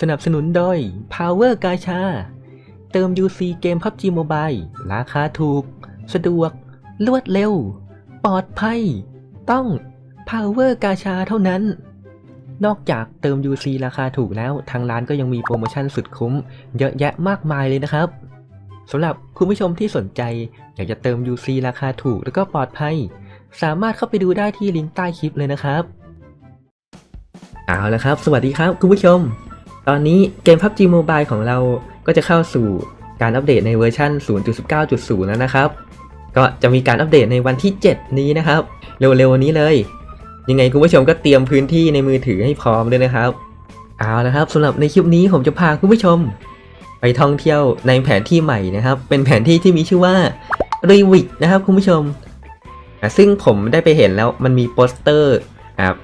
สนับสนุนโดย Power กาชา เติม UC เกม PUBG Mobile ราคาถูก สะดวก รวดเร็ว ปลอดภัย ต้อง Power กาชาเท่านั้น นอกจากเติม UC ราคาถูกแล้ว ทางร้านก็ยังมีโปรโมชั่นสุดคุ้ม เยอะแยะมากมายเลยนะครับสำหรับคุณผู้ชมที่สนใจ อยากจะเติม UC ราคาถูกแล้วก็ปลอดภัย สามารถเข้าไปดูได้ที่ลิงก์ใต้คลิปเลยนะครับ เอาละครับ สวัสดีครับคุณผู้ชม ตอนนี้เกม PUBG Mobile ของเราก็จะเข้าสู่การอัปเดตในเวอร์ชัน 0.19.0 แล้วนะครับ ก็จะมีการอัปเดตในวันที่ 7 นี้นะครับ เร็วๆนี้เลย ยังไงคุณผู้ชมก็เตรียมพื้นที่ในมือถือให้พร้อมด้วยนะครับ เอาละครับสำหรับในคลิปนี้ผมจะพาคุณผู้ชม ไปท่องเที่ยวในแผนที่ใหม่นะครับ เป็นแผนที่ที่มีชื่อว่า r e w i c นะครับคุณผู้ชม ซึ่งผมได้ไปเห็นแล้วมันมีโปสเตอร์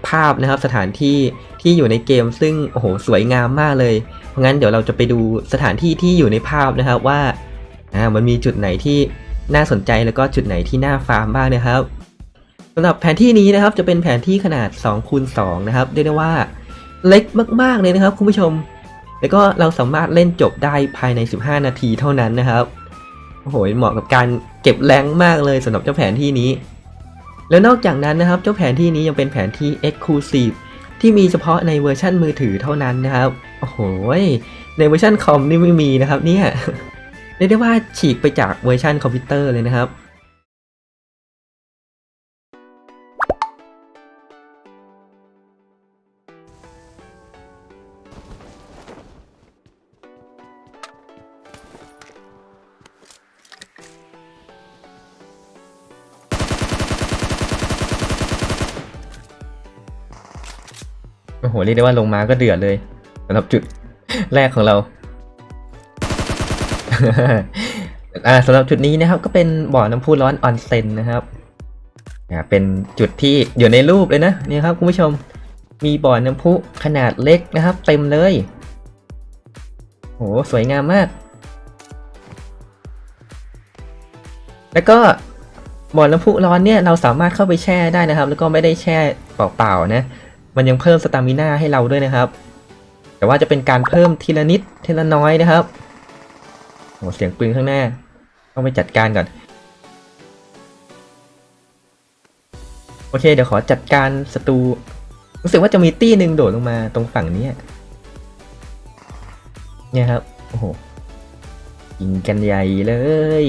ภาพนะครับสถานที่ที่อยู่ในเกมซึ่งโอ้โหสวยงามมากเลย เพราะงั้นเดี๋ยวเราจะไปดูสถานที่ที่อยู่ในภาพนะครับว่าอ่ามันมีจุดไหนที่น่าสนใจแล้วก็จุดไหนที่น่าฟาร์มบ้างนะครับสำหรับแผนที่นี้นะครับจะเป็นแผนที่ขนาด2คูณ2นะครับเรียกได้ว่าเล็กมากๆเลยนะครับคุณผู้ชม แล้วก็เราสามารถเล่นจบได้ภายใน 15 นาทีเท่านั้นนะครับโอ้โหเหมาะกับการเก็บแรงมากเลยสำหรับเจ้าแผนที่นี้ แล้วนอกจากนั้นนะครับเจ้าแผนที่นี้ยังเป็นแผนที่ Exclusive ที่มีเฉพาะในเวอร์ชั่นมือถือเท่านั้นนะครับ โอ้โห ในเวอร์ชันคอมนี่ไม่มีนะครับเนี่ยเรียกได้ว่าฉีกไปจากเวอร์ชันคอมพิวเตอร์เลยนะครับ เรียกได้ว่าลงมาก็เดือดเลยสำหรับจุดแรกของเราอ่าสำหรับจุดนี้นะครับ ก็เป็นบ่อน้ำพุร้อนออนเซ็นนะครับอ่าเป็นจุดที่อยู่ในรูปเลยนะนี่ครับคุณผู้ชมมีบ่อน้ำพุขนาดเล็กนะครับ เต็มเลยโหสวยงามมาก แล้วก็บ่อน้ำพุร้อนเนี่ยเราสามารถเข้าไปแช่ได้นะครับ แล้วก็ไม่ได้แช่เปล่าๆนะ มันยังเพิ่มสตามิน่าให้เราด้วยนะครับ แต่ว่าจะเป็นการเพิ่มทีละนิดทีละน้อยนะครับโอ้เสียงปืนข้างหน้า ต้องไปจัดการก่อน โอเค เดี๋ยวขอจัดการศัตรูรู้สึกว่าจะมีตี้หนึ่งโดดลงมาตรงฝั่งนี้เนี่ยครับ โอ้โหยิงกันใหญ่เลย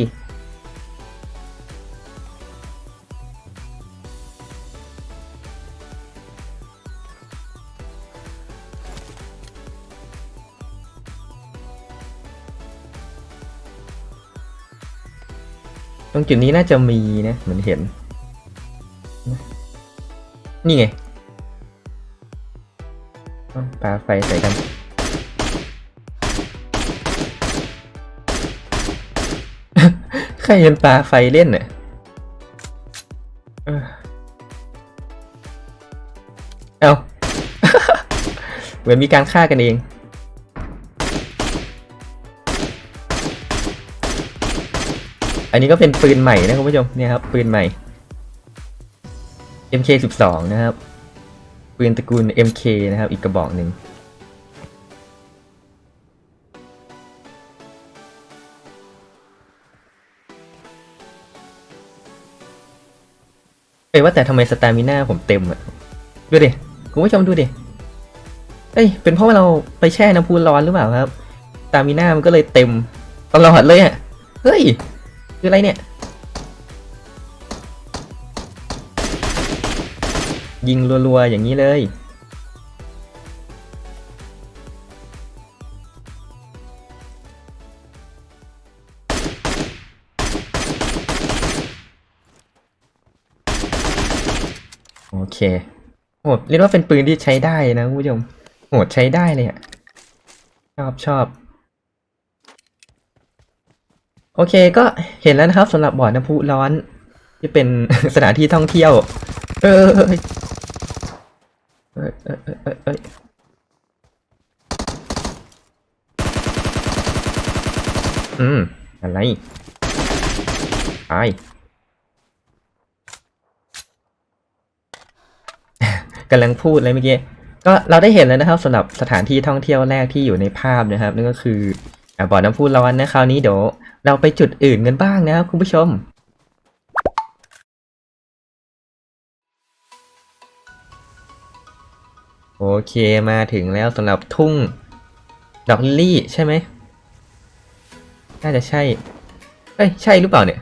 ตรงจุดนี้น่าจะมีนะเหมือนเห็น นี่ไงปาไฟใส่กันใครยันปาไฟเล่นเนี่ยเออเอาเหมือนมีการฆ่ากันเอง อันนี้ก็เป็นปืนใหม่นะคุณผู้ชมเนี่ยครับปืนใหม่ MK12 นะครับปืนตระกูล MK นะครับ อีกกระบอกหนึ่งเอ้ยว่าแต่ทำไมสตามิน่าผมเต็มอะดูดิคุณผู้ชมดูดิเอ้ยเป็นเพราะว่าเราไปแช่น้ำพุร้อนหรือเปล่าครับสตามิน่ามันก็เลยเต็มตลอดเลยอะเฮ้ย คืออะไรเนี่ย ยิงรัวๆ อย่างนี้เลย โอเคโหเรียกว่าเป็นปืนที่ใช้ได้นะคุณผู้ชมโหดใช้ได้เลยอะชอบชอบ โอเคก็เห็นแล้วนะครับสำหรับบ่อน้ำพุร้อน ที่เป็นสถานที่ท่องเที่ยว เออเอยเอยเอยเอยเอยเอยอืม อะไรไปกำลังพูดเลยเมื่อกี้ก็เราได้เห็นแล้วนะครับสำหรับสถานที่ท่องเที่ยวแรกที่อยู่ในภาพนะครับนั่นก็คือบ่อน้ำพุร้อนนะคราวนี้เดี๋ยว เราไปจุดอื่นกันบ้างนะครับคุณผู้ชม โอเคมาถึงแล้วสำหรับทุ่ง ดอกลิลลี่ใช่ไหม น่าจะใช่ เอ้ย ใช่หรือเปล่าเนี่ย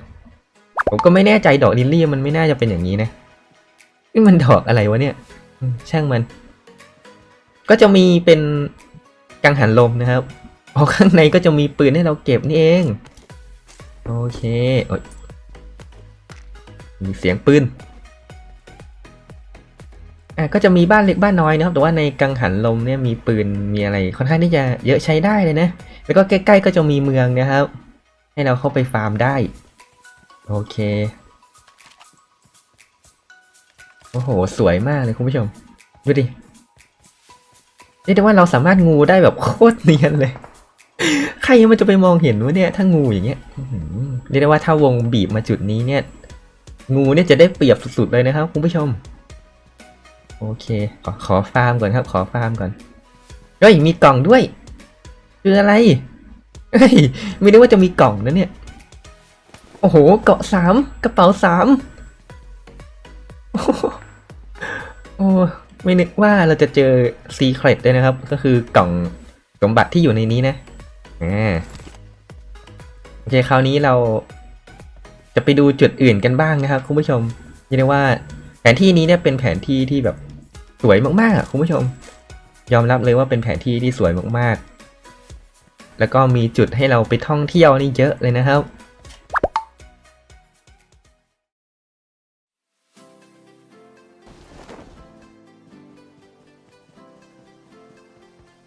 ผมก็ไม่แน่ใจดอกลิลลี่มันไม่น่าจะเป็นอย่างนี้นะนี่มันดอกอะไรวะเนี่ย ช่างมัน ก็จะมีเป็นกังหันลมนะครับออข้างในก็จะมีปืนให้เราเก็บนี่เอง โอเคโอ๊ยมีเสียงปืนอะก็จะมีบ้านเล็กบ้านน้อยนะครับ แต่ว่าในกังหันลมเนี่ยมีปืนมีอะไรค่อนข้างที่จะเยอะใช้ได้เลยนะ แล้วก็ใกล้ๆก็จะมีเมืองนะครับ ให้เราเข้าไปฟาร์มได้ โอเค โอ้โห สวยมากเลยคุณผู้ชม ดูดิเรียกได้ว่าเราสามารถงูได้แบบโคตรเนียนเลย ใครมันจะไปมองเห็นวะเนี่ย ถ้างูอย่างเงี้ยเรียกได้ว่าถ้าวงบีบมาจุดนี้เนี่ย งูเนี่ยจะได้เปรียบสุดๆเลยนะครับคุณผู้ชม โอเค ขอขอฟาร์มก่อนครับ ขอฟาร์มก่อนเฮ้ยมีกล่องด้วย คืออะไรเฮ้ยไม่ได้ว่าจะมีกล่องนะเนี่ย โอ้โห เกาะสามกระเป๋าสามโอ้ไม่นึกว่าเราจะเจอซีเครตด้วยนะครับ ก็คือกล่องสมบัติที่อยู่ในนี้นะ อ่าโอเคคราวนี้เราจะไปดูจุดอื่นกันบ้างนะครับคุณผู้ชมเรียกได้ว่าแผนที่นี้เนี่ยเป็นแผนที่ที่แบบสวยมากๆอะคุณผู้ชม ยอมรับเลยว่าเป็นแผนที่ที่สวยมากๆ แล้วก็มีจุดให้เราไปท่องเที่ยวนี่เยอะเลยนะครับ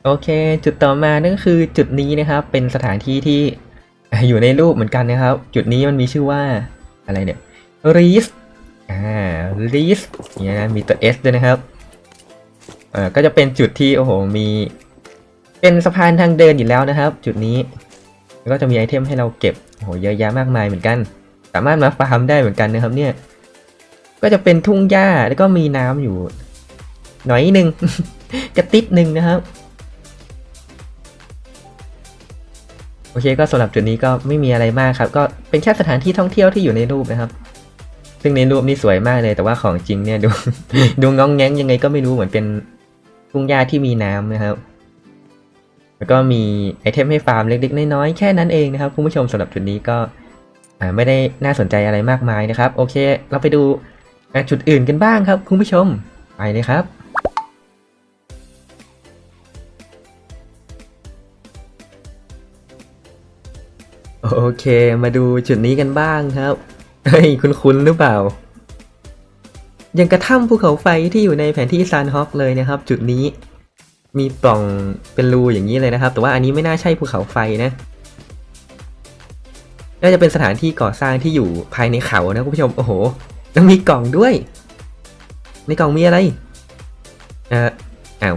โอเค จุดต่อมานั่นก็คือจุดนี้นะครับ เป็นสถานที่ที่อยู่ในรูปเหมือนกันนะครับ จุดนี้มันมีชื่อว่าอะไรเนี่ยรีสอ่ารีสเนี่ยนะมีตัว S ด้วยนะครับเอ่อก็จะเป็นจุดที่โอ้โหมีเป็นสะพานทางเดินอยู่แล้วนะครับ จุดนี้แล้วก็จะมีไอเทมให้เราเก็บโอ้โหเยอะแยะมากมายเหมือนกัน สามารถมาฟาร์มได้เหมือนกันนะครับ เนี่ย ก็จะเป็นทุ่งหญ้าแล้วก็มีน้ำอยู่ หน่อยนึงกระติดหนึ่งนะครับ อเคก็สำหรับจุดนี้ก็ไม่มีอะไรมากครับ ก็เป็นแค่สถานที่ท่องเที่ยวที่อยู่ในรูปนะครับ ซึ่งในรูปนี่สวยมากเลย แต่ว่าของจริงเนี่ยดูดูงองแงงยังไงก็ไม่รู้เหมือนเป็นทุ่งหญ้าที่มีน้ำนะครับ แล้วก็มีไอเทมให้ฟาร์มเล็กๆน้อยๆแค่นั้นเองนะครับคุณผู้ชมสำหรับจุดนี้ก็ไม่ได้น่าสนใจอะไรมากมายนะครับ โอเค เราไปดูจุดอื่นกันบ้างครับคุณผู้ชมไปเลยครับ โอเค มาดูจุดนี้กันบ้างครับ เฮ้ยคุณคุ้นๆหรือเปล่า ยังกระถ้ำภูเขาไฟที่อยู่ในแผนที่ซานฮอกเลยนะครับ จุดนี้ มีปล่องเป็นรูอย่างนี้เลยนะครับ แต่ว่าอันนี้ไม่น่าใช่ภูเขาไฟนะ น่าจะเป็นสถานที่ก่อสร้างที่อยู่ภายในเขานะคุณผู้ชม โอ้โหแล้วมีกล่องด้วย ในกล่องมีอะไร เอ่ออ้าว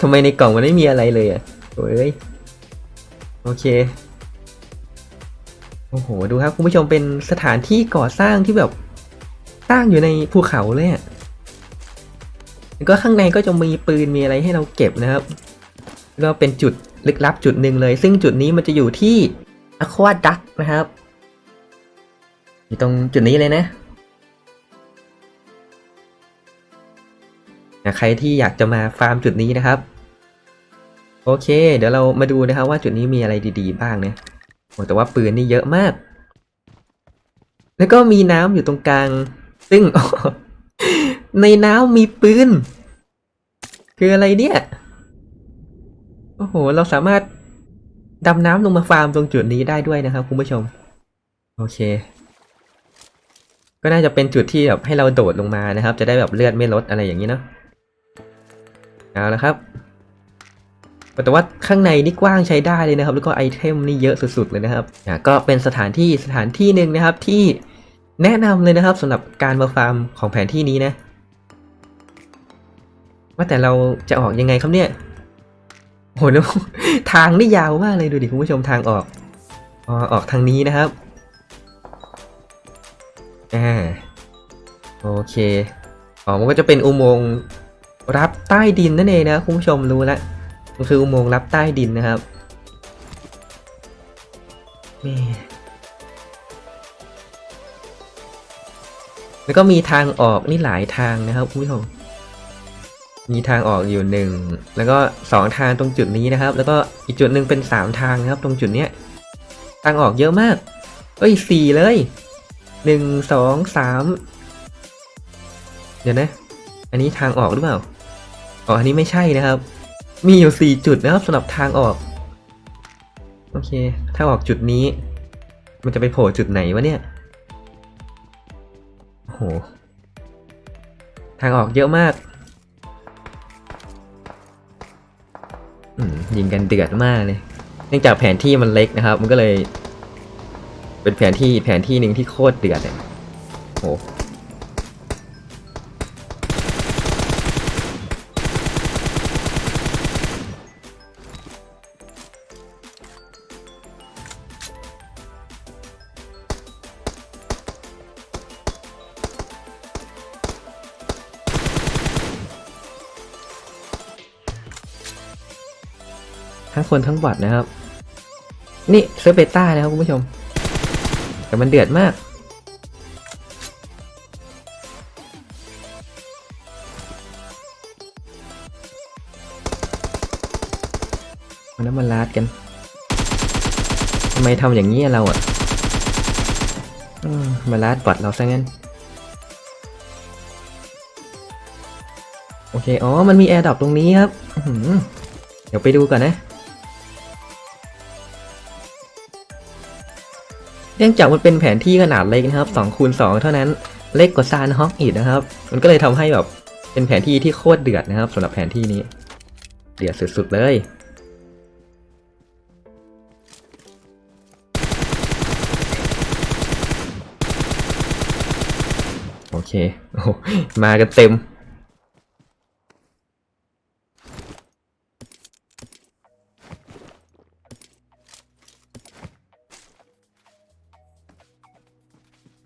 ทำไมในกล่องมันไม่มีอะไรเลยอะโอ้ย โอเค โอ้โห ดูครับคุณผู้ชมเป็นสถานที่ก่อสร้างที่แบบสร้างอยู่ในภูเขาเลยอะแล้วก็ข้างในก็จะมีปืนมีอะไรให้เราเก็บนะครับ ก็เป็นจุดลึกลับจุดหนึ่งเลย ซึ่งจุดนี้มันจะอยู่ที่อควาดักนะครับ อยู่ตรงจุดนี้เลยนะ ใครที่อยากจะมาฟาร์มจุดนี้นะครับ โอเค เดี๋ยวเรามาดูนะครับว่าจุดนี้มีอะไรดี ๆ บ้างเนะโอ้ แต่ว่าปืนนี่เยอะมาก แล้วก็มีน้ำอยู่ตรงกลาง ซึ่ง ในน้ำมีปืน คืออะไรเนี่ย โอ้โห เราสามารถดำน้ำลงมาฟาร์มตรงจุดนี้ได้ด้วยนะครับคุณผู้ชม โอเค ก็น่าจะเป็นจุดที่แบบให้เราโดดลงมานะครับ จะได้แบบเลือดไม่ลดอะไรอย่างนี้เนาะเอาละครับ แต่ว่าข้างในนี่กว้างใช้ได้เลยนะครับ แล้วก็ไอเทมนี่เยอะสุดๆเลยนะครับอะก็เป็นสถานที่สถานที่หนึ่งนะครับที่แนะนำเลยนะครับสำหรับการมาฟาร์มของแผนที่นี้นะ ว่าแต่เราจะออกยังไงครับเนี่ยโหแล้วทางนี่ยาวมากเลยดูดิคุณผู้ชมทางออกออออกทางนี้นะครับอ่าโอเคอ๋อมันก็จะเป็นอุโมงค์รับใต้ดินนั่นเองนะคุณผู้ชมรู้แล้ว มันคืออุโมงค์รับใต้ดินนะครับแม่แล้วก็มีทางออกนี่หลายทางนะครับคุณผู้ชมมีทางออกอยู่หนึ่งแล้วก็สองทางตรงจุดนี้นะครับ แล้วก็อีกจุดหนึ่งเป็นสามทางนะครับ ตรงจุดเนี้ยทางออกเยอะมาก เอ้ยสี่เลยหนึ่งสองสามเดี๋ยวนะ อันนี้ทางออกหรือเปล่าอ๋ออันนี้ไม่ใช่นะครับ มีอยู่สี่จุดนะครับสำหรับทางออก โอเค ถ้าออกจุดนี้ มันจะไปโผล่จุดไหนวะเนี่ยโอ้โหทางออกเยอะมากอืมยิงกันเดือดมากเลย เนื่องจากแผนที่มันเล็กนะครับ มันก็เลย เป็นแผนที่แผนที่หนึ่งที่โคตรเดือดเลยโห ทั้งคนทั้งบอทนะครับ นี่เซิร์ฟเบต้านะครับคุณผู้ชม แต่มันเดือดมาก มันน้ำมันลาดกันทำไมทำอย่างนี้เราอะมาลาดบอทเราซะงั้นโอเค อ๋อ มันมีแอร์ดรอปตรงนี้ครับ เดี๋ยวไปดูก่อนนะ เนื่องจากมันเป็นแผนที่ขนาดเล็กนะครับ2คูณ2เท่านั้นเล็กกว่าซานฮอกอีกนะครับ มันก็เลยทำให้แบบเป็นแผนที่ที่โคตรเดือดนะครับสำหรับแผนที่นี้ เดือดสุดๆเลยโอเคโอมากันเต็ม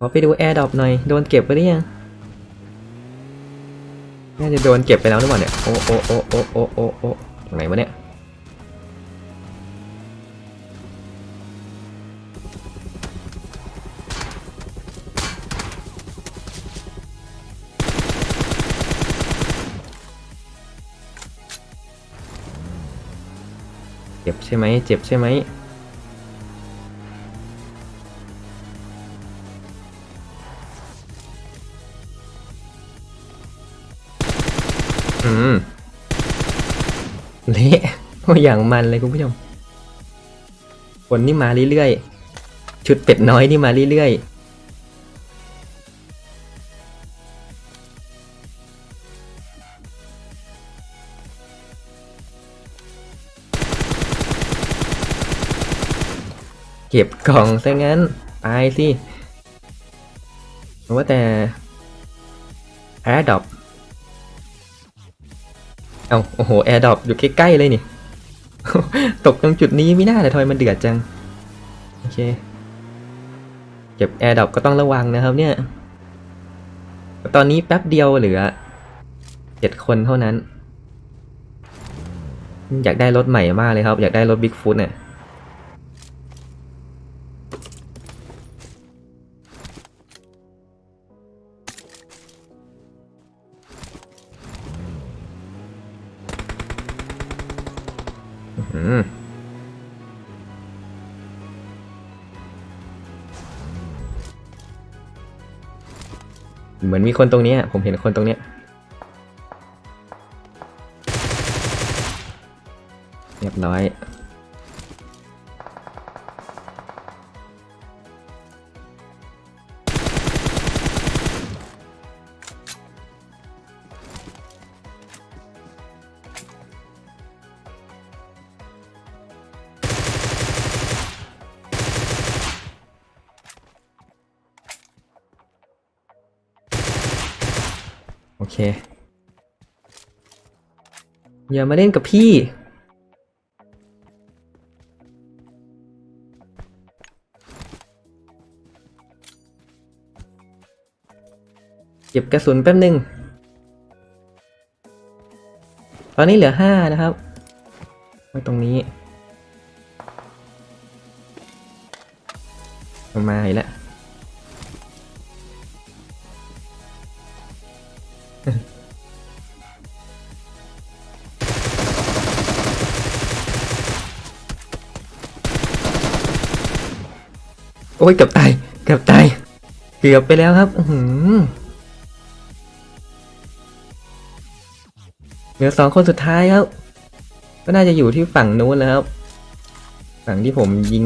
อไปดูแอร์ดรอปหน่อยโดนเก็บไปหรือยังน่าจะโดนเก็บไปแล้วหรือเปล่าเนี่ยโอ้โอ้โอ้โอ้โอ้โอ้โอ้ตรงไหนวะเนี่ยเจ็บใช่ไหมเจ็บใช่ไหม เละโอ้อย่างมันเลยคุณผู้ชมคนนี่มาเรื่อยๆ ชุดเป็ดน้อยนี่มาเรื่อยๆเก็บกล่องซะงั้นตายสิว่าแต่แอร์ดอป เอาโอ้โหแอร์ดรอปอยู่ใกล้ๆเลยนี่ ตกตรงจุดนี้ไม่น่าเลยทอยมมันเดือดจัง โอเค เก็บแอร์ดรอปก็ต้องระวังนะครับเนี่ย ตอนนี้แป๊บเดียวเหลือเจ็ดคนเท่านั้น อยากได้รถใหม่มากเลยครับ อยากได้รถบิ๊กฟุตเนี่ย อืมเหมือนมีคนตรงนี้ผมเห็นคนตรงนี้เรียบร้อย เค อย่ามาเล่นกับพี่ เก็บกระสุนแป๊บหนึ่งอนนี้เหลือห้านะครับไว้ตรงนี้ มาอีกแล้ว อ้ยเกือบตายเกือบตายเกือบไปแล้วครับอื้อหือเหลือสองคนสุดท้ายครับ ก็น่าจะอยู่ที่ฝั่งนู้นแล้วครับ ฝั่งที่ผมยิง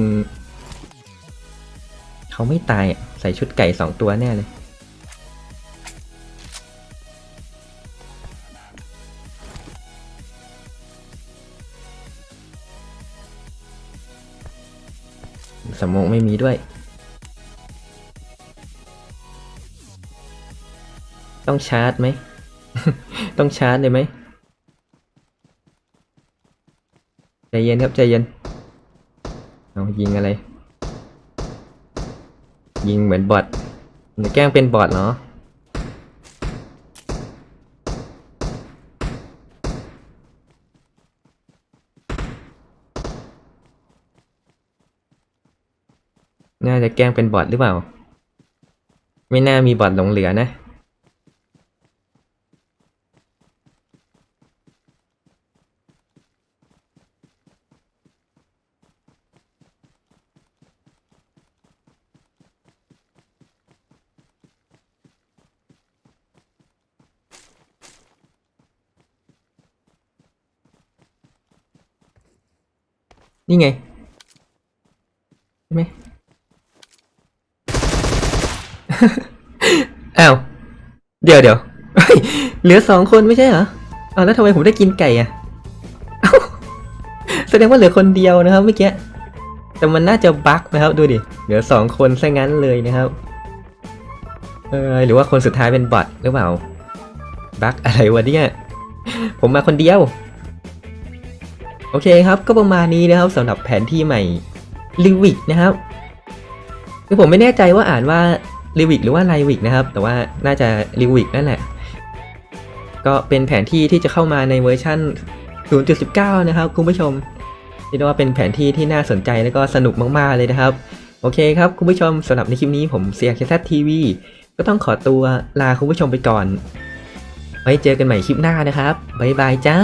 เขาไม่ตายใส่ชุดไก่สองตัวแน่เลยสมองไม่มีด้วย ต้องชาร์จไหม ต้องชาร์จเลยไหมใจเย็นครับใจเย็นเอายิงอะไร ยิงเหมือนบอทจะแกล้งเป็นบอทเหรอน่าจะแกล้งเป็นบอทหรือเปล่า ไม่น่ามีบอทหลงเหลือนะ นี่ไงใช่ไหมอ้าว เดี๋ยวเดี๋ยวเหลือสองคนไม่ใช่เหรออ้าวแล้วทำไมผมได้กินไก่อะแสดงว่าเหลือคนเดียวนะครับเมื่อกี้แต่มันน่าจะบั๊กนะครับดูดิเหลือสองคนซะงั้นเลยนะครับเออหรือว่าคนสุดท้ายเป็นบอทหรือเปล่าบั๊กอะไรวะเนี่ยผมมาคนเดียว โอเคครับก็ประมาณนี้นะครับสำหรับแผนที่ใหม่ลิวิกนะครับคือผมไม่แน่ใจว่าอ่านว่าลิวิกหรือว่าไลวิกนะครับ แต่ว่าน่าจะลิวิกนั่นแหละ ก็เป็นแผนที่ที่จะเข้ามาในเวอร์ชั่น 0.19 นะครับ คุณผู้ชมเรียกได้ว่าเป็นแผนที่ที่น่าสนใจและก็สนุกมาก ๆ เลยนะครับ โอเคครับคุณผู้ชมสำหรับในคลิปนี้ผมเสียแคสทีวีก็ต้องขอตัวลาคุณผู้ชมไปก่อน ไว้เจอกันใหม่คลิปหน้านะครับบ๊ายบายจ้า